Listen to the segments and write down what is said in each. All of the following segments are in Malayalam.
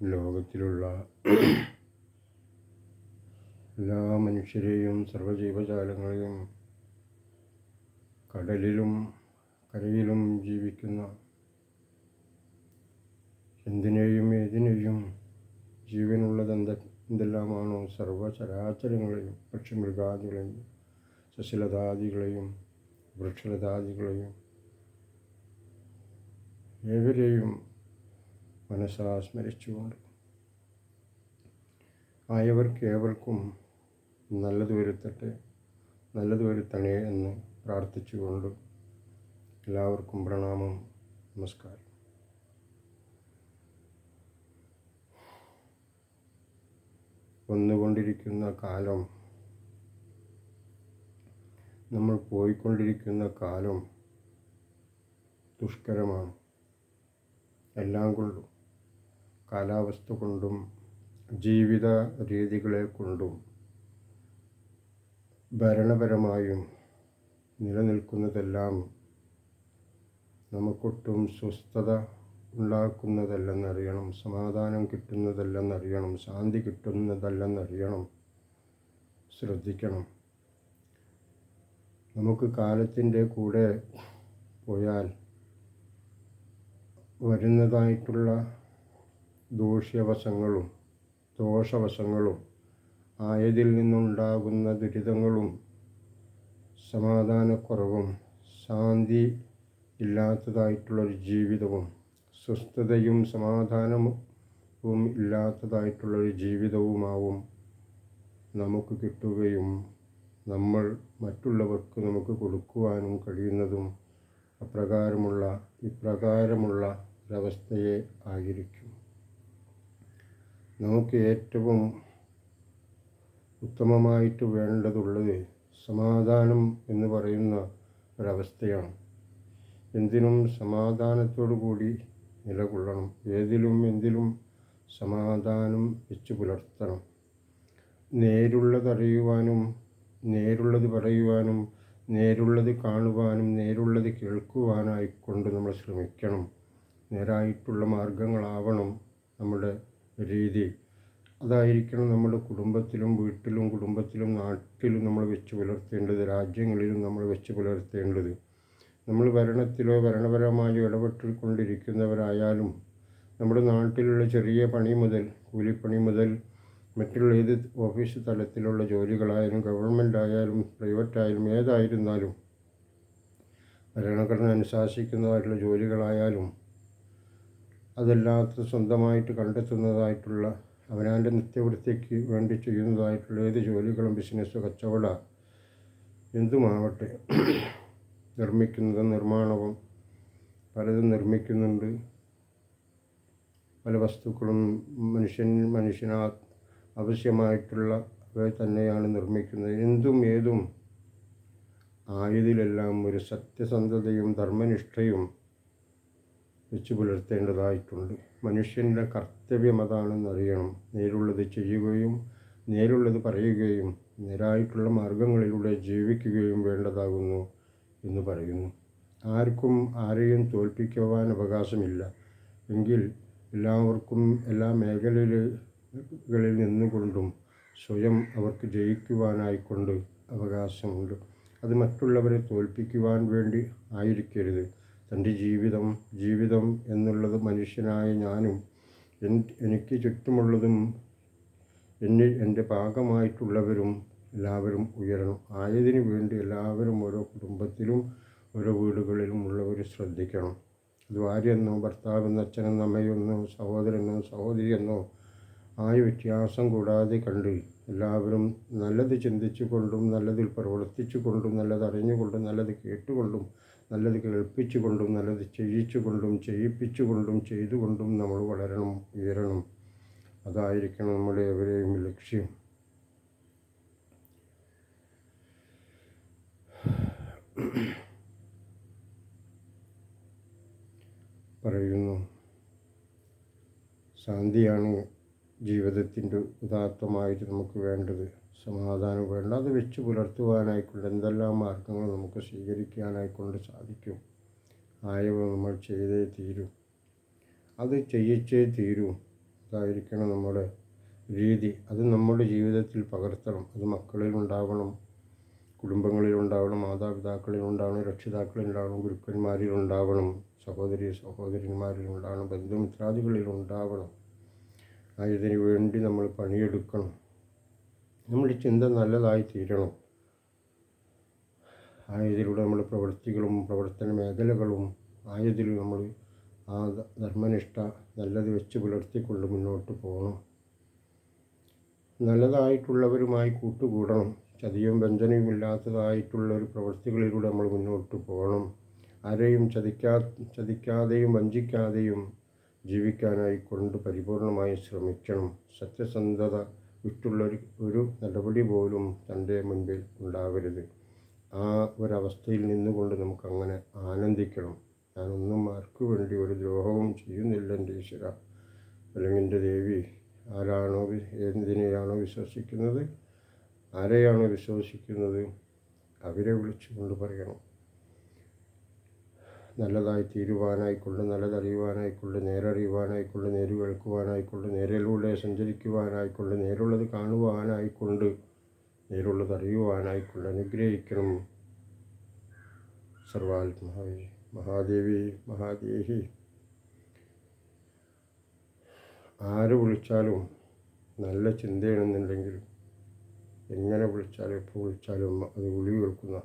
ലോകത്തിലുള്ള എല്ലാ മനുഷ്യരെയും സർവജീവജാലങ്ങളെയും കടലിലും കരയിലും ജീവിക്കുന്ന എന്തിനേയും ഏതിനേയും ജീവനുള്ളത് എന്ത എന്തെല്ലാമാണോ സർവചരാചരങ്ങളെയും പക്ഷിമൃഗാദികളെയും സസ്യലതാദികളെയും വൃക്ഷലതാദികളെയും ഏവരെയും മനസ്സാ സ്മരിച്ചുകൊണ്ട് ആയവർക്ക് ഏവർക്കും നല്ലത് വരുത്തട്ടെ നല്ലത് വരുത്തണേ എന്ന് പ്രാർത്ഥിച്ചുകൊണ്ട് എല്ലാവർക്കും പ്രണാമം നമസ്കാരം. വന്നുകൊണ്ടിരിക്കുന്ന കാലം നമ്മൾ പോയിക്കൊണ്ടിരിക്കുന്ന കാലം ദുഷ്കരമാണ്. എല്ലാം കൊണ്ടും കാലാവസ്ഥ കൊണ്ടും ജീവിത രീതികളെ കൊണ്ടും ഭരണപരമായും നിലനിൽക്കുന്നതെല്ലാം നമുക്കൊട്ടും സ്വസ്ഥത ഉണ്ടാക്കുന്നതല്ലെന്നറിയണം സമാധാനം കിട്ടുന്നതല്ലെന്നറിയണം ശാന്തി കിട്ടുന്നതല്ലെന്നറിയണം. ശ്രദ്ധിക്കണം. നമുക്ക് കാലത്തിന്റെ കൂടെ പോയാൽ വരുന്നതായിട്ടുള്ള ദൂഷ്യവശങ്ങളും ദോഷവശങ്ങളും ആയതിൽ നിന്നുണ്ടാകുന്ന ദുരിതങ്ങളും സമാധാനക്കുറവും ശാന്തി ഇല്ലാത്തതായിട്ടുള്ളൊരു ജീവിതവും സ്വസ്ഥതയും സമാധാനവും ഇല്ലാത്തതായിട്ടുള്ളൊരു ജീവിതവുമാവും നമുക്ക് കിട്ടുകയും നമ്മൾ മറ്റുള്ളവർക്ക് നമുക്ക് കൊടുക്കുവാനും കഴിയുന്നതും അപ്രകാരമുള്ള ഇപ്രകാരമുള്ള ഒരവസ്ഥയെ ആയിരിക്കും. നമുക്ക് ഏറ്റവും ഉത്തമമായിട്ട് വേണ്ടതുള്ളത് സമാധാനം എന്ന് പറയുന്ന ഒരവസ്ഥയാണ്. എന്തിനും സമാധാനത്തോടു കൂടി നിലകൊള്ളണം. ഏതിലും എന്തിലും സമാധാനം വെച്ച് പുലർത്തണം. നേരുള്ളതറിയുവാനും നേരുള്ളത് പറയുവാനും നേരുള്ളത് കാണുവാനും നേരുള്ളത് കേൾക്കുവാനായിക്കൊണ്ട് നമ്മൾ ശ്രമിക്കണം. നേരായിട്ടുള്ള മാർഗങ്ങളാവണം നമ്മുടെ രീതി. അതായിരിക്കണം നമ്മുടെ കുടുംബത്തിലും വീട്ടിലും കുടുംബത്തിലും നാട്ടിലും നമ്മൾ വെച്ച് പുലർത്തേണ്ടത് രാജ്യങ്ങളിലും നമ്മൾ വെച്ച് പുലർത്തേണ്ടത്. നമ്മൾ ഭരണത്തിലോ ഭരണപരമായോ ഇടപെട്ടുകൊണ്ടിരിക്കുന്നവരായാലും നമ്മുടെ നാട്ടിലുള്ള ചെറിയ പണി മുതൽ കൂലിപ്പണി മുതൽ മറ്റുള്ള ഏത് ഓഫീസ് തലത്തിലുള്ള ജോലികളായാലും ഗവൺമെന്റ് ആയാലും പ്രൈവറ്റ് ആയാലും ഏതായിരുന്നാലും ഭരണഘടന അനുശാസിക്കുന്നതായിട്ടുള്ള ജോലികളായാലും അതല്ലാത്ത സ്വന്തമായിട്ട് കണ്ടെത്തുന്നതായിട്ടുള്ള അവനവന്റെ നിത്യവൃത്തിക്ക് വേണ്ടി ചെയ്യുന്നതായിട്ടുള്ള ഏത് ജോലികളും ബിസിനസ് കച്ചവട എന്തുമാവട്ടെ നിർമ്മിക്കുന്നത് നിർമ്മാണവും പലതും നിർമ്മിക്കുന്നുണ്ട്. പല വസ്തുക്കളും മനുഷ്യൻ മനുഷ്യനാ ആവശ്യമായിട്ടുള്ള തന്നെയാണ് നിർമ്മിക്കുന്നത്. എന്തും ഏതും ആയതിലെല്ലാം ഒരു സത്യസന്ധതയും ധർമ്മനിഷ്ഠയും വെച്ച് പുലർത്തേണ്ടതായിട്ടുണ്ട്. മനുഷ്യന്റെ കർത്തവ്യം അതാണെന്നറിയണം. നേരുള്ളത് ചെയ്യുകയും നേരുള്ളത് പറയുകയും നേരായിട്ടുള്ള മാർഗങ്ങളിലൂടെ ജീവിക്കുകയും വേണ്ടതാകുന്നു എന്ന് പറയുന്നു. ആർക്കും ആരെയും തോൽപ്പിക്കുവാൻ അവകാശമില്ല. എങ്കിൽ എല്ലാവർക്കും എല്ലാ മേഖലകളിൽ നിന്നുകൊണ്ടും സ്വയം അവർക്ക് ജയിക്കുവാനായിക്കൊണ്ട് അവകാശമുണ്ട്. അത് മറ്റുള്ളവരെ തോൽപ്പിക്കുവാൻ വേണ്ടി ആയിരിക്കരുത്. തന്റെ ജീവിതം ജീവിതം എന്നുള്ളത് മനുഷ്യനായ ഞാനും എനിക്ക് ചുറ്റുമുള്ളതും എന്നിൽ എന്റെ ഭാഗമായിട്ടുള്ളവരും എല്ലാവരും ഉയരണം. ആയതിനു വേണ്ടി എല്ലാവരും ഓരോ കുടുംബത്തിലും ഓരോ വീടുകളിലും ഉള്ളവർ ശ്രദ്ധിക്കണം. അത് ഭാര്യയെന്നോ ഭർത്താവെന്നോ അച്ഛനെന്നോ അമ്മയെന്നോ സഹോദരനോ സഹോദരിയെന്നോ ആയ വ്യത്യാസം കൂടാതെ കണ്ട് എല്ലാവരും നല്ലത് ചിന്തിച്ചുകൊണ്ടും നല്ലതിൽ പ്രവർത്തിച്ചുകൊണ്ടും നല്ലത് അറിഞ്ഞുകൊണ്ടും നല്ലത് കേട്ടുകൊണ്ടും നല്ലത് കേൾപ്പിച്ചുകൊണ്ടും നല്ലത് ചെയ്യിച്ചുകൊണ്ടും ചെയ്യിപ്പിച്ചുകൊണ്ടും ചെയ്തുകൊണ്ടും നമ്മൾ വളരണം ഉയരണം. അതായിരിക്കണം നമ്മുടെ എവരെയും ലക്ഷ്യം. പറയുന്നു. ശാന്തിയാണ് ജീവിതത്തിന്റെ ഉദാത്തമായിട്ട് നമുക്ക് വേണ്ടത് സമാധാനം വേണ്ട. അത് വെച്ച് പുലർത്തുവാനായിക്കൊണ്ട് എന്തെല്ലാം മാർഗങ്ങൾ നമുക്ക് സ്വീകരിക്കാനായിക്കൊണ്ട് സാധിക്കും. ആയവ നമ്മൾ ചെയ്തേ തീരും. അത് ചെയ്യിച്ചേ തീരൂ. അതായിരിക്കണം നമ്മുടെ രീതി. അത് നമ്മുടെ ജീവിതത്തിൽ പകർത്തണം. അത് മക്കളിൽ ഉണ്ടാവണം കുടുംബങ്ങളിൽ ഉണ്ടാവണം മാതാപിതാക്കളിൽ ഉണ്ടാവണം രക്ഷിതാക്കളിൽ ഉണ്ടാവണം ഗുരുക്കന്മാരിൽ ഉണ്ടാവണം സഹോദരി സഹോദരന്മാരിൽ ഉണ്ടാവണം ബന്ധുമിത്രാദികളിൽ ഉണ്ടാവണം. ആ ഇതിന് വേണ്ടി നമ്മൾ പണിയെടുക്കണം. നമ്മുടെ ചിന്ത നല്ലതായി തീരണം. ആയതിലൂടെ നമ്മൾ പ്രവൃത്തികളും പ്രവർത്തന മേഖലകളും ആയതിൽ നമ്മൾ ആ ധർമ്മനിഷ്ഠ നല്ലത് വെച്ച് പുലർത്തിക്കൊണ്ട് മുന്നോട്ട് പോകണം. നല്ലതായിട്ടുള്ളവരുമായി കൂട്ടുകൂടണം. ചതിയും വഞ്ചനയും ഇല്ലാത്തതായിട്ടുള്ള ഒരു പ്രവൃത്തികളിലൂടെ നമ്മൾ മുന്നോട്ട് പോകണം. ആരെയും ചതിക്കാ ചതിക്കാതെയും വഞ്ചിക്കാതെയും ജീവിക്കാനായി കൊണ്ട് പരിപൂർണമായി ശ്രമിക്കണം. സത്യസന്ധത വിട്ടുള്ള ഒരു നടപടി പോലും തന്റെ മുൻപിൽ ഉണ്ടാവരുത്. ആ ഒരവസ്ഥയിൽ നിന്നുകൊണ്ട് നമുക്കങ്ങനെ ആനന്ദിക്കണം. ഞാനൊന്നും ആർക്കു വേണ്ടി ഒരു ദ്രോഹവും ചെയ്യുന്നില്ല എന്റെ ഈശ്വര. അല്ലെങ്കിൽ എന്റെ ദേവി ആരാണോ എന്തിനെയാണോ വിശ്വസിക്കുന്നത് ആരെയാണോ വിശ്വസിക്കുന്നത് അവരെ വിളിച്ചുകൊണ്ട് പറയണം. നല്ലതായി തീരുവാനായിക്കൊണ്ട് നല്ലതറിയുവാനായിക്കൊണ്ട് നേരറിയുവാനായിക്കൊണ്ട് നേര് കേൾക്കുവാനായിക്കൊണ്ട് നേരിലൂടെ സഞ്ചരിക്കുവാനായിക്കൊണ്ട് നേരുള്ളത് കാണുവാനായിക്കൊണ്ട് നേരുള്ളത് അറിയുവാനായിക്കൊണ്ട് അനുഗ്രഹിക്കണം. സർവാത്മാവി മഹാദേവി മഹാദേഹി. ആര് വിളിച്ചാലും നല്ല ചിന്തയാണെന്നുണ്ടെങ്കിൽ എങ്ങനെ വിളിച്ചാലും എപ്പോൾ വിളിച്ചാലും അത് വിളി കേൾക്കുന്ന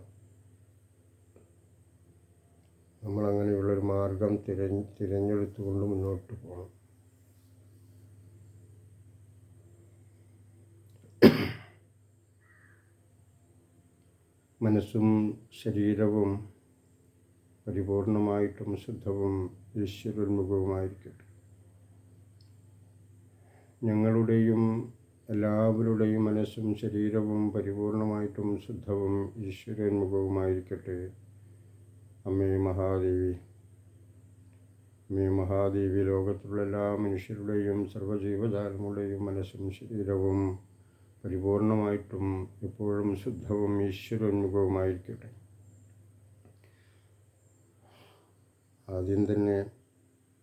നമ്മളങ്ങനെയുള്ളൊരു മാർഗം തിരഞ്ഞ് തിരഞ്ഞെടുത്തുകൊണ്ട് മുന്നോട്ട് പോകണം മനസ്സും ശരീരവും പരിപൂർണമായിട്ടും ശുദ്ധവും ഈശ്വരോന്മുഖവുമായിരിക്കട്ടെ. ഞങ്ങളുടെയും എല്ലാവരുടെയും മനസ്സും ശരീരവും പരിപൂർണമായിട്ടും ശുദ്ധവും ഈശ്വരോന്മുഖവുമായിരിക്കട്ടെ. അമ്മേ മഹാദേവി. അമ്മേ മഹാദേവി ലോകത്തുള്ള എല്ലാ മനുഷ്യരുടെയും സർവജീവജാലങ്ങളുടെയും മനസ്സും ശരീരവും പരിപൂർണമായിട്ടും എപ്പോഴും ശുദ്ധവും ഈശ്വരോന്മുഖവുമായിരിക്കട്ടെ ആദ്യം തന്നെ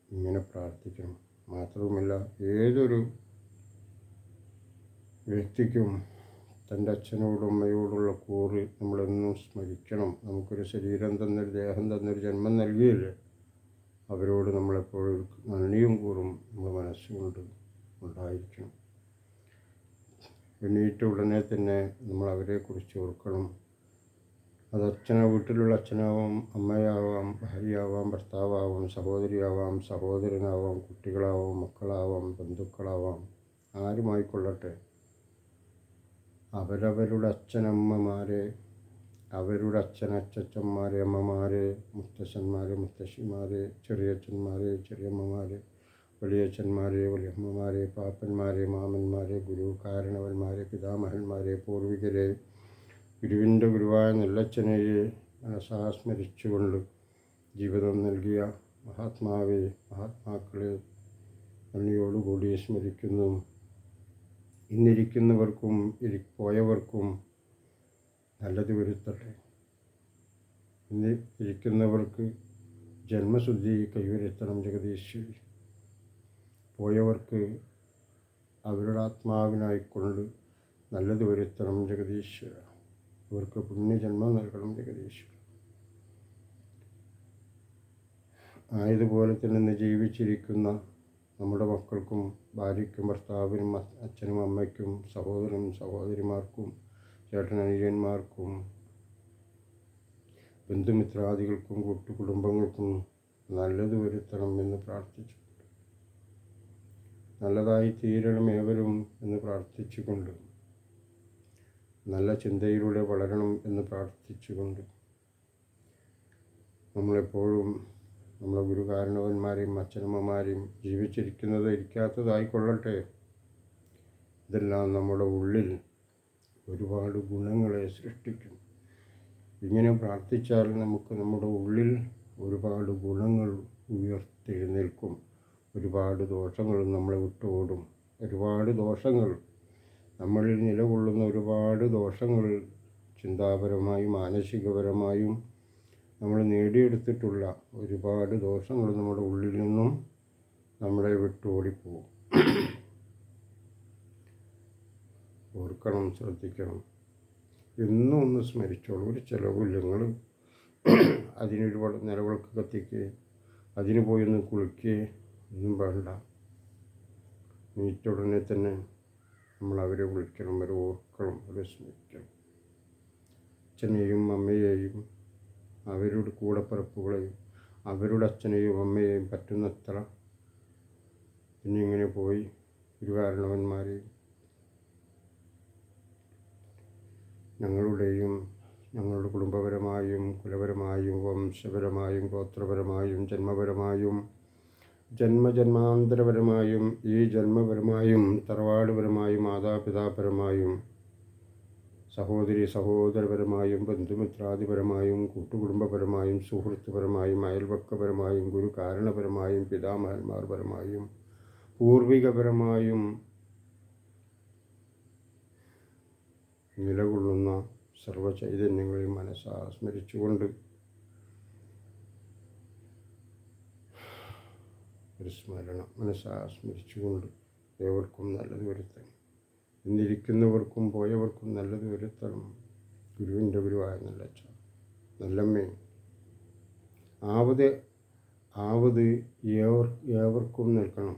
ഇങ്ങനെ പ്രാർത്ഥിക്കണം. മാത്രവുമല്ല ഏതൊരു വ്യക്തിക്കും തന്റെ അച്ഛനോടും അമ്മയോടുള്ള കൂറ് നമ്മളെന്നും സ്മരിക്കണം. നമുക്കൊരു ശരീരം തന്നൊരു ദേഹം തന്നൊരു ജന്മം നൽകിയില്ലേ? അവരോട് നമ്മളെപ്പോഴും നന്ദിയും കൂറും നമ്മുടെ മനസ്സുകൊണ്ട് ഉണ്ടായിരിക്കണം. എണീറ്റ ഉടനെ തന്നെ നമ്മൾ അവരെക്കുറിച്ച് ഓർക്കണം. അത് അച്ഛനോ വീട്ടിലുള്ള അച്ഛനാവാം അമ്മയാവാം ഭാര്യയാവാം ഭർത്താവാവാം സഹോദരിയാവാം സഹോദരനാവാം കുട്ടികളാവാം മക്കളാവാം ബന്ധുക്കളാവാം ആരുമായിക്കൊള്ളട്ടെ. അവരവരുടെ അച്ഛനമ്മമാരെ അവരുടെ അച്ഛനച്ചച്ചന്മാരെ അമ്മമാരെ മുത്തശ്ശന്മാരെ മുത്തശ്ശിമാരെ ചെറിയച്ഛന്മാരെ ചെറിയമ്മമാരെ വലിയച്ഛന്മാരെ വലിയമ്മമാരെ പാപ്പന്മാരെ മാമന്മാരെ ഗുരു കാരണവന്മാരെ പിതാമഹന്മാരെ പൂർവികരെ ഗുരുവിന്റെ ഗുരുവായ നെല്ലച്ഛനെയെ മനസാസ്മരിച്ചുകൊണ്ട് ജീവിതം നൽകിയ മഹാത്മാവെ മഹാത്മാക്കളെ നന്ദിയോടുകൂടി സ്മരിക്കുന്നു. ഇന്നിരിക്കുന്നവർക്കും ഇരി പോയവർക്കും നല്ലത് വരുത്തട്ടെ. ഇന്ന് ഇരിക്കുന്നവർക്ക് ജന്മശുദ്ധി കൈവരുത്തണം ജഗദീശ്വരി. പോയവർക്ക് അവരുടെ ആത്മാവിനായിക്കൊണ്ട് നല്ലത് വരുത്തണം ജഗദീശ്വര. അവർക്ക് പുണ്യജന്മം നൽകണം ജഗദീശ്വര. ആയതുപോലെ തന്നെ ജീവിച്ചിരിക്കുന്ന നമ്മുടെ മക്കൾക്കും ഭാര്യയ്ക്കും ഭർത്താവിനും അച്ഛനും അമ്മയ്ക്കും സഹോദരനും സഹോദരിമാർക്കും ചേട്ടനനുജന്മാർക്കും ബന്ധുമിത്രാദികൾക്കും കൂട്ടുകുടുംബങ്ങൾക്കും നല്ലത് വരുത്തണം എന്ന് പ്രാർത്ഥിച്ചു നല്ലതായി തീരണം ഏവരും എന്ന് പ്രാർത്ഥിച്ചുകൊണ്ട് നല്ല ചിന്തയിലൂടെ വളരണം എന്ന് പ്രാർത്ഥിച്ചുകൊണ്ട് നമ്മളെപ്പോഴും നമ്മളെ ഗുരുകാരണവന്മാരെയും അച്ഛനമ്മമാരെയും ജീവിച്ചിരിക്കുന്നത് ഇരിക്കാത്തതായിക്കൊള്ളട്ടെ. ഇതെല്ലാം നമ്മുടെ ഉള്ളിൽ ഒരുപാട് ഗുണങ്ങളെ സൃഷ്ടിക്കും. ഇങ്ങനെ പ്രാർത്ഥിച്ചാൽ നമുക്ക് നമ്മുടെ ഉള്ളിൽ ഒരുപാട് ഗുണങ്ങൾ ഉയർത്തെഴുന്നേൽക്കും. ഒരുപാട് ദോഷങ്ങളും നമ്മളെ വിട്ടുപോടും. ഒരുപാട് ദോഷങ്ങൾ നമ്മളിൽ നിലകൊള്ളുന്ന ഒരുപാട് ദോഷങ്ങൾ ചിന്താപരമായും മാനസികപരമായും നമ്മൾ നേടിയെടുത്തിട്ടുള്ള ഒരുപാട് ദോഷങ്ങൾ നമ്മുടെ ഉള്ളിൽ നിന്നും നമ്മളെ വിട്ടോടിപ്പോവും ഓർക്കണം ശ്രദ്ധിക്കണം. എന്നും ഒന്ന് സ്മരിച്ചോളൂ. ഒരു ചിലവില്ല നിങ്ങൾ അതിനൊരു വട- നിലവിളക്ക് കത്തിക്കുക അതിന് പോയി ഒന്ന് കുളിക്കുക ഒന്നും വേണ്ട. നീറ്റുടനെ തന്നെ നമ്മൾ അവരെ വിളിക്കണം അവരെ ഓർക്കണം അവരെ സ്മരിക്കണം. അച്ഛനെയും അമ്മയെയും അവരുടെ കൂടപ്പിറപ്പുകളെയും അവരുടെ അച്ഛനെയും അമ്മയെയും പറ്റുന്നത്ര പിന്നെ ഇങ്ങനെ പോയി ഗുരുകാരണവന്മാരെയും ഞങ്ങളുടെയും ഞങ്ങളുടെ കുടുംബപരമായും കുലപരമായും വംശപരമായും ഗോത്രപരമായും ജന്മപരമായും ജന്മജന്മാന്തരപരമായും ഈ ജന്മപരമായും തറവാടുപരമായും മാതാപിതാപരമായും സഹോദരി സഹോദരപരമായും ബന്ധുമിത്രാദിപരമായും കൂട്ടുകുടുംബപരമായും സുഹൃത്തുപരമായും അയൽവക്കപരമായും ഗുരുകാരണപരമായും പിതാമഹന്മാർപരമായും പൂർവികപരമായും നിലകൊള്ളുന്ന സർവചൈതന്യങ്ങളെയും മനസ്സാസ്മരിച്ചുകൊണ്ട് ഒരു സ്മരണം മനസ്സാസ്മരിച്ചുകൊണ്ട് ഏവർക്കും നല്ലത് വരുത്തണം. ഇന്നിരിക്കുന്നവർക്കും പോയവർക്കും നല്ലത് വരുത്തണം ഗുരുവിന്റെ ഗുരുവായ നല്ല നല്ലമ്മേ. ആവത് ആവത് ഏവർ ഏവർക്കും നൽകണം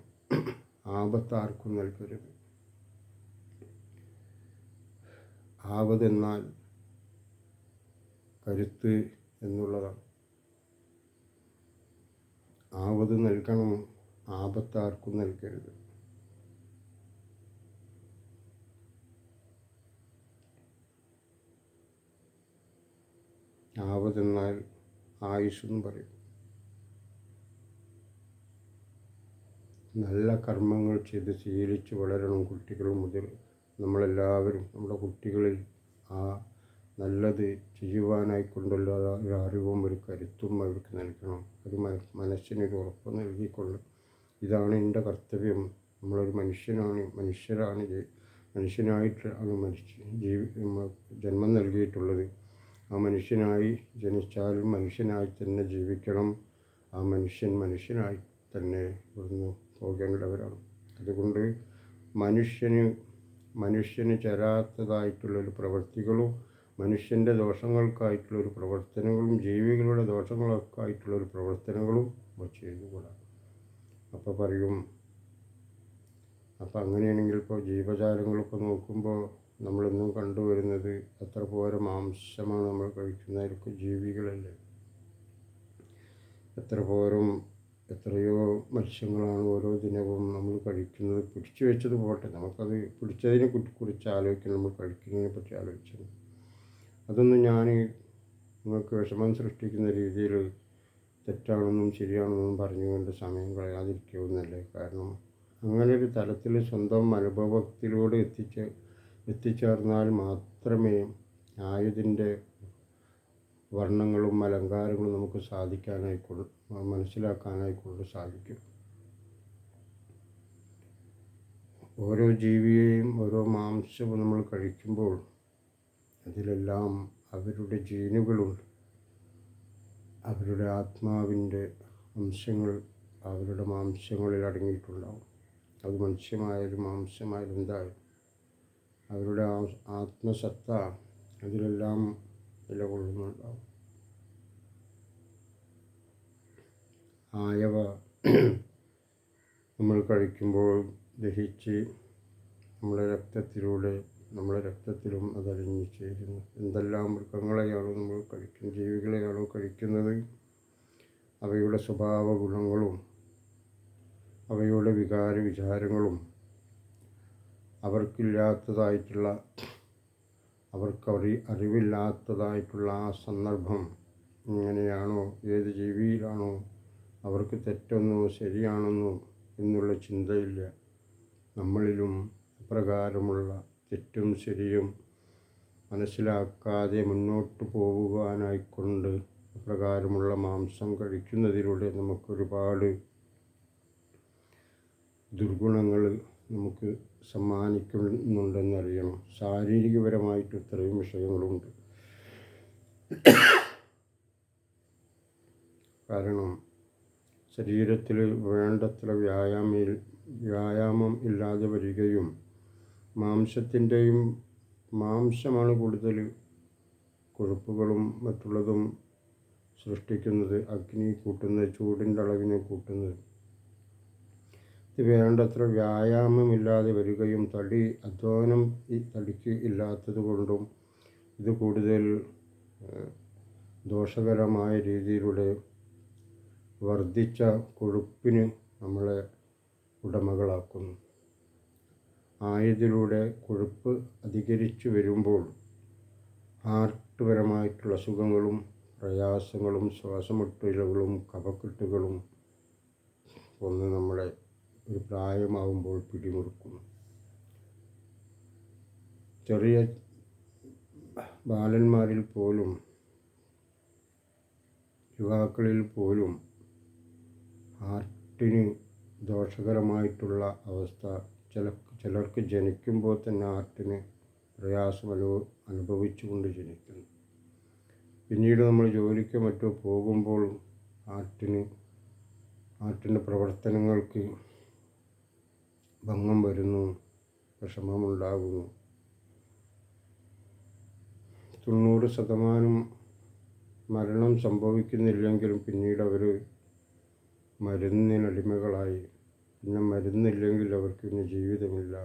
ആപത്താർക്കും നൽകരുത് ആവതെന്നാൽ കരുത്ത് എന്നുള്ളതാണ്. ആവത് നൽകണം ആപത്താർക്കും നൽകരുത് ആവതെന്നാൽ ആയുഷെന്ന് പറയും. നല്ല കർമ്മങ്ങൾ ചെയ്ത് ശീലിച്ച് വളരണം കുട്ടികൾ മുതൽ നമ്മളെല്ലാവരും. നമ്മുടെ കുട്ടികളിൽ ആ നല്ലത് ചെയ്യുവാനായിക്കൊണ്ടുള്ള ഒരു അറിവും ഒരു കരുത്തും അവർക്ക് നൽകണം. അത് മനസ്സിനൊരു ഉറപ്പ് നൽകിക്കൊണ്ട് ഇതാണ് എന്റെ കർത്തവ്യം. നമ്മളൊരു മനുഷ്യനാണ് മനുഷ്യരാണ് മനുഷ്യനായിട്ട് മനുഷ്യനായിട്ടാണ് മനുഷ്യ ജീവി ജന്മം നൽകിയിട്ടുള്ളത്. ആ മനുഷ്യനായി ജനിച്ചാലും മനുഷ്യനായി തന്നെ ജീവിക്കണം. ആ മനുഷ്യൻ മനുഷ്യനായി തന്നെ ഇവിടുന്ന് പോകേണ്ടവരാണ്. അതുകൊണ്ട് മനുഷ്യന് മനുഷ്യന് ചേരാത്തതായിട്ടുള്ളൊരു പ്രവൃത്തികളും മനുഷ്യന്റെ ദോഷങ്ങൾക്കായിട്ടുള്ളൊരു പ്രവർത്തനങ്ങളും ജീവികളുടെ ദോഷങ്ങളൊക്കെ ആയിട്ടുള്ളൊരു പ്രവർത്തനങ്ങളും നമ്മൾ ചെയ്തുകൂടാ. അപ്പോൾ പറയും അപ്പോൾ അങ്ങനെയാണെങ്കിൽ ഇപ്പോൾ ജീവജാലങ്ങളൊക്കെ നോക്കുമ്പോൾ നമ്മളിന്നും കണ്ടുവരുന്നത് എത്ര പോരെ മാംസമാണ് നമ്മൾ കഴിക്കുന്ന ജീവികളല്ലേ. എത്ര പോരും എത്രയോ മത്സ്യങ്ങളാണ് ഓരോ ദിനവും നമ്മൾ കഴിക്കുന്നത്. പിടിച്ചു വെച്ചത് പോട്ടെ നമുക്കത് പിടിച്ചതിനെ കുറിച്ച് ആലോചിക്കണം നമ്മൾ കഴിക്കുന്നതിനെ പറ്റി ആലോചിച്ചത് അതൊന്നും ഞാൻ നിങ്ങൾക്ക് വിഷമം സൃഷ്ടിക്കുന്ന രീതിയിൽ തെറ്റാണെന്നും ശരിയാണെന്നും പറഞ്ഞുകൊണ്ട് സമയം കളയാതിരിക്കുമെന്നല്ലേ. കാരണം അങ്ങനെ ഒരു തലത്തിൽ സ്വന്തം അനുഭവത്തിലൂടെ എത്തിച്ച് എത്തിച്ചേർന്നാൽ മാത്രമേ ആയുധിന്റെ വർണങ്ങളും അലങ്കാരങ്ങളും നമുക്ക് സാധിക്കാനായിക്കൊള്ളു മനസ്സിലാക്കാനായിക്കൊണ്ട് സാധിക്കും. ഓരോ ജീവിയെയും ഓരോ മാംസവും നമ്മൾ കഴിക്കുമ്പോൾ അതിലെല്ലാം അവരുടെ ജീനുകളുണ്ട്. അവരുടെ ആത്മാവിന്റെ അംശങ്ങൾ അവരുടെ മാംസങ്ങളിൽ അടങ്ങിയിട്ടുണ്ടാവും. അത് മത്സ്യമായാലും മാംസമായാലും എന്തായാലും അവരുടെ ആ- ആത്മസത്ത അതിലെല്ലാം നിലകൊള്ളുന്നുണ്ടാവും. ആയവ നമ്മൾ കഴിക്കുമ്പോൾ ദഹിച്ച് നമ്മുടെ രക്തത്തിലൂടെ നമ്മുടെ രക്തത്തിലും അതലിഞ്ഞു ചേരുന്നു. എന്തെല്ലാം മൃഗങ്ങളെയാണോ നമ്മൾ കഴിക്കുന്നത് ജീവികളെയാണോ കഴിക്കുന്നത് അവയുടെ സ്വഭാവ ഗുണങ്ങളും അവയുടെ വികാര വിചാരങ്ങളും അവർക്കില്ലാത്തതായിട്ടുള്ള അവർക്ക് അറി അറിവില്ലാത്തതായിട്ടുള്ള ആ സന്ദർഭം എങ്ങനെയാണോ ഏത് ജീവിയിലാണോ അവർക്ക് തെറ്റെന്നോ ശരിയാണെന്നോ എന്നുള്ള ചിന്തയില്ല. നമ്മളിലും അപ്രകാരമുള്ള തെറ്റും ശരിയും മനസ്സിലാക്കാതെ മുന്നോട്ട് പോകുവാനായിക്കൊണ്ട് അപ്രകാരമുള്ള മാംസം കഴിക്കുന്നതിലൂടെ നമുക്കൊരുപാട് ദുർഗുണങ്ങൾ നമുക്ക് സമ്മാനിക്കുന്നുണ്ടെന്നറിയണം. ശാരീരികപരമായിട്ട് ഇത്രയും വിഷയങ്ങളുണ്ട്. കാരണം ശരീരത്തിൽ വേണ്ടത്ര വ്യായാമ വ്യായാമം ഇല്ലാതെ വരികയും മാംസത്തിന്റെയും മാംസമാണ് കൂടുതൽ കൊഴുപ്പുകളും മറ്റുള്ളതും സൃഷ്ടിക്കുന്നത്. അഗ്നി കൂട്ടുന്നത് ചൂടിന്റെ അളവിനെ കൂട്ടുന്നത്. ഇത് വേണ്ടത്ര വ്യായാമമില്ലാതെ വരികയും തടി അധ്വാനം തടിക്ക് ഇല്ലാത്തത് കൊണ്ടും ഇത് കൂടുതൽ ദോഷകരമായ രീതിയിലൂടെ വർദ്ധിച്ച കൊഴുപ്പിന് നമ്മളെ ഉടമകളാക്കുന്നു. ആയതിലൂടെ കൊഴുപ്പ് അധികരിച്ചു വരുമ്പോൾ ഹാർട്ട്പരമായിട്ടുള്ള അസുഖങ്ങളും പ്രയാസങ്ങളും ശ്വാസമുട്ടലുകളും കഫക്കെട്ടുകളും ഒന്ന് നമ്മളെ ഒരു പ്രായമാവുമ്പോൾ പിടിമുറുക്കുന്നു. ചെറിയ ബാലന്മാരിൽ പോലും യുവാക്കളിൽ പോലും ഹാർട്ടിന് ദോഷകരമായിട്ടുള്ള അവസ്ഥ. ചില ചിലർക്ക് ജനിക്കുമ്പോൾ തന്നെ ഹാർട്ടിന് പ്രയാസം അനു അനുഭവിച്ചുകൊണ്ട് ജനിക്കുന്നു. പിന്നീട് നമ്മൾ ജോലിക്ക് മറ്റോ പോകുമ്പോൾ ഹാർട്ടിന് ഹാർട്ടിന്റെ പ്രവർത്തനങ്ങൾക്ക് ഭംഗം വരുന്നു വിഷമമുണ്ടാകുന്നു. തൊണ്ണൂറ് ശതമാനം മരണം സംഭവിക്കുന്നില്ലെങ്കിലും പിന്നീട് അവർ മരുന്നിനടിമകളായി പിന്നെ മരുന്നില്ലെങ്കിൽ അവർക്ക് പിന്നെ ജീവിതമില്ല.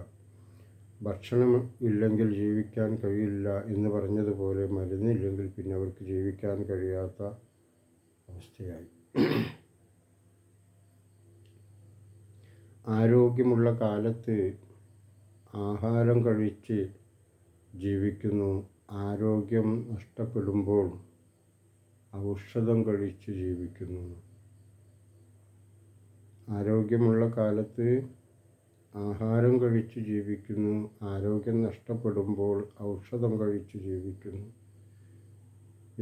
ഭക്ഷണം ഇല്ലെങ്കിൽ ജീവിക്കാൻ കഴിയില്ല എന്ന് പറഞ്ഞതുപോലെ മരുന്നില്ലെങ്കിൽ പിന്നെ അവർക്ക് ജീവിക്കാൻ കഴിയാത്ത അവസ്ഥയായി. ആരോഗ്യമുള്ള കാലത്ത് ആഹാരം കഴിച്ച് ജീവിക്കുന്നു. ആരോഗ്യം നഷ്ടപ്പെടുമ്പോൾ ഔഷധം കഴിച്ച് ജീവിക്കുന്നു. ആരോഗ്യമുള്ള കാലത്ത് ആഹാരം കഴിച്ച് ജീവിക്കുന്നു. ആരോഗ്യം നഷ്ടപ്പെടുമ്പോൾ ഔഷധം കഴിച്ച് ജീവിക്കുന്നു.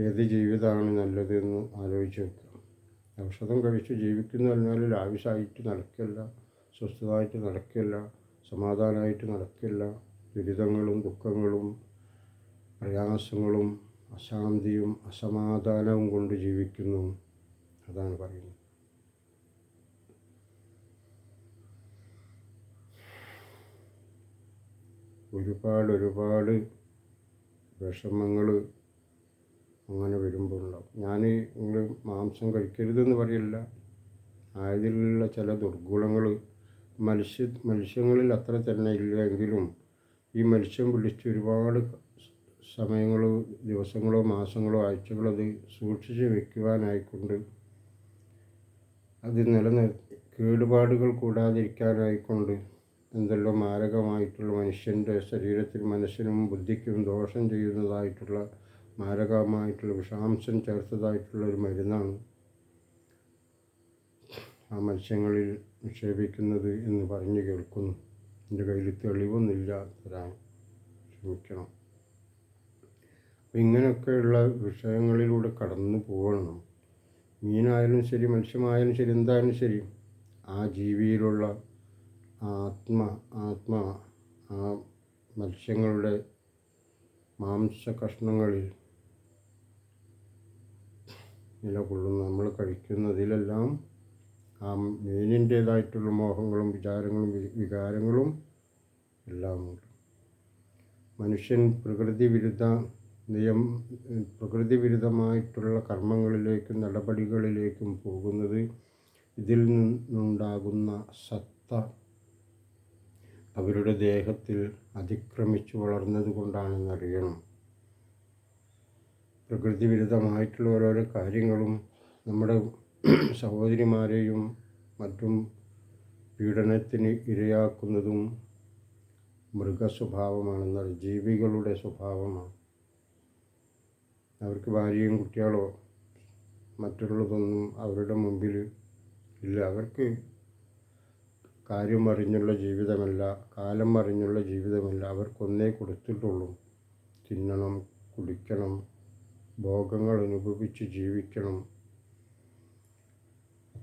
ഏത് ജീവിതമാണ് നല്ലതെന്ന് ആലോചിച്ച് വെക്കുക ഔഷധം കഴിച്ച് ജീവിക്കുന്നു പറഞ്ഞാൽ ലാവിഷായിട്ട് നടക്കില്ല സ്വസ്ഥമായിട്ട് നടക്കില്ല സമാധാനമായിട്ട് നടക്കില്ല. ദുരിതങ്ങളും ദുഃഖങ്ങളും പ്രയാസങ്ങളും അശാന്തിയും അസമാധാനവും കൊണ്ട് ജീവിക്കുന്നു. അതാണ് പറയുന്നത്. ഒരുപാട് ഒരുപാട് വിഷമങ്ങൾ അങ്ങനെ വരുമ്പോൾ ഉണ്ടാവും ഞാൻ നിങ്ങൾ മാംസം കഴിക്കരുതെന്ന് പറയില്ല ആയതിലുള്ള ചില ദുർഗുണങ്ങൾ മത്സ്യ മത്സ്യങ്ങളിൽ അത്ര തന്നെ ഇല്ലെങ്കിലും ഈ മത്സ്യം പിടിച്ച് ഒരുപാട് സമയങ്ങളോ ദിവസങ്ങളോ മാസങ്ങളോ ആഴ്ചകളോ അത് സൂക്ഷിച്ച് വെക്കുവാനായിക്കൊണ്ട് അത് നിലനിർ കേടുപാടുകൾ കൂടാതിരിക്കാനായിക്കൊണ്ട് എന്തെല്ലാം മാരകമായിട്ടുള്ള മനുഷ്യന്റെ ശരീരത്തിൽ മനസ്സിനും ബുദ്ധിക്കും ദോഷം ചെയ്യുന്നതായിട്ടുള്ള മാരകമായിട്ടുള്ള വിഷാംശം ചേർത്തതായിട്ടുള്ള ഒരു മരുന്നാണ് ആ മത്സ്യങ്ങളിൽ നിക്ഷേപിക്കുന്നത് എന്ന് പറഞ്ഞു കേൾക്കുന്നു. എന്റെ കയ്യിൽ തെളിവൊന്നുമില്ല. തരാൻ അപ്പം ഇങ്ങനെയൊക്കെയുള്ള വിഷയങ്ങളിലൂടെ കടന്നു പോകണം. മീനായാലും ശരി മത്സ്യമായാലും ശരി എന്തായാലും ശരി ആ ജീവിയിലുള്ള ആത്മ ആത്മ ആ മത്സ്യങ്ങളുടെ മാംസ കഷ്ണങ്ങളിൽ നിലകൊള്ളുന്നു നമ്മൾ കഴിക്കുന്നതിലെല്ലാം ആ മീനിന്റേതായിട്ടുള്ള മോഹങ്ങളും വിചാരങ്ങളും വികാരങ്ങളും എല്ലാം മനുഷ്യൻ പ്രകൃതി വിരുദ്ധ നിയം പ്രകൃതി വിരുദ്ധമായിട്ടുള്ള കർമ്മങ്ങളിലേക്കും നടപടികളിലേക്കും പോകുന്നത് ഇതിൽ നിന്നുണ്ടാകുന്ന സത്ത അവരുടെ ദേഹത്തിൽ അതിക്രമിച്ചു വളർന്നത് കൊണ്ടാണെന്നറിയണം. പ്രകൃതി വിരുദ്ധമായിട്ടുള്ള ഓരോരോ കാര്യങ്ങളും നമ്മുടെ സഹോദരിമാരെയും മറ്റും പീഡനത്തിന് ഇരയാക്കുന്നതും മൃഗസ്വഭാവമാണെന്ന ജീവികളുടെ സ്വഭാവമാണ്. അവർക്ക് ഭാര്യയും കുട്ടികളോ മറ്റുള്ളതൊന്നും അവരുടെ മുമ്പിൽ ഇല്ല. അവർക്ക് കാര്യം അറിഞ്ഞുള്ള ജീവിതമല്ല കാലം അറിഞ്ഞുള്ള ജീവിതമല്ല. അവർക്കൊന്നേ കൊടുത്തിട്ടുള്ളൂ. തിന്നണം കുടിക്കണം ഭോഗങ്ങൾ അനുഭവിച്ച് ജീവിക്കണം.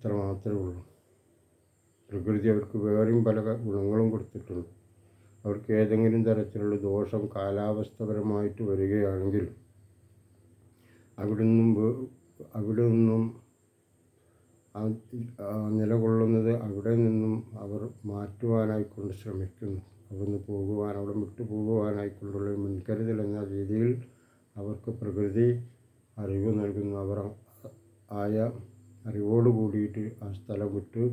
അത്ര മാത്രമേ ഉള്ളൂ. പ്രകൃതി അവർക്ക് വേറെയും പല ഗുണങ്ങളും കൊടുത്തിട്ടുണ്ട്. അവർക്ക് ഏതെങ്കിലും തരത്തിലുള്ള ദോഷം കാലാവസ്ഥപരമായിട്ട് വരികയാണെങ്കിൽ അവിടെ നിന്നും അവിടെ നിന്നും നിലകൊള്ളുന്നത് അവിടെ നിന്നും അവർ മാറ്റുവാനായിക്കൊണ്ട് ശ്രമിക്കുന്നു. അവിടുന്ന് പോകുവാൻ അവിടെ വിട്ടു പോകുവാനായിക്കൊണ്ടുള്ള മുൻകരുതൽ എന്ന രീതിയിൽ അവർക്ക് പ്രകൃതി അറിവ് നൽകുന്നു. അവർ ആയ അറിവോട് കൂടിയിട്ട് ആ സ്ഥലം വിട്ട്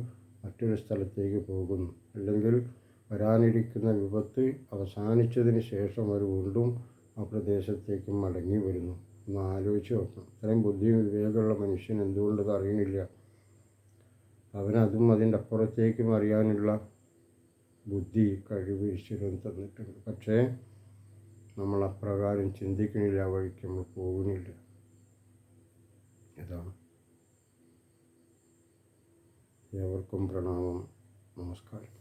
മറ്റൊരു സ്ഥലത്തേക്ക് പോകുന്നു. അല്ലെങ്കിൽ വരാനിരിക്കുന്ന വിപത്ത് അവസാനിച്ചതിന് ശേഷം അവർ വീണ്ടും ആ പ്രദേശത്തേക്ക് മടങ്ങി വരുന്നു. ഒന്ന് ആലോചിച്ച് നോക്കണം. ഇത്രയും ബുദ്ധിയും വിവേകമുള്ള മനുഷ്യൻ എന്തുകൊണ്ടത് അറിയണില്ല അവനതും അതിന്റെ അപ്പുറത്തേക്കും അറിയാനുള്ള ബുദ്ധി കഴിവ് ഈശ്വരൻ തന്നിട്ടുണ്ട്. പക്ഷേ നമ്മൾ അപ്രകാരം ചിന്തിക്കണില്ല വഴിക്ക് നമ്മൾ പോകുന്നില്ല. ഇതാണ് ഏവർക്കും പ്രണാമം നമസ്കാരം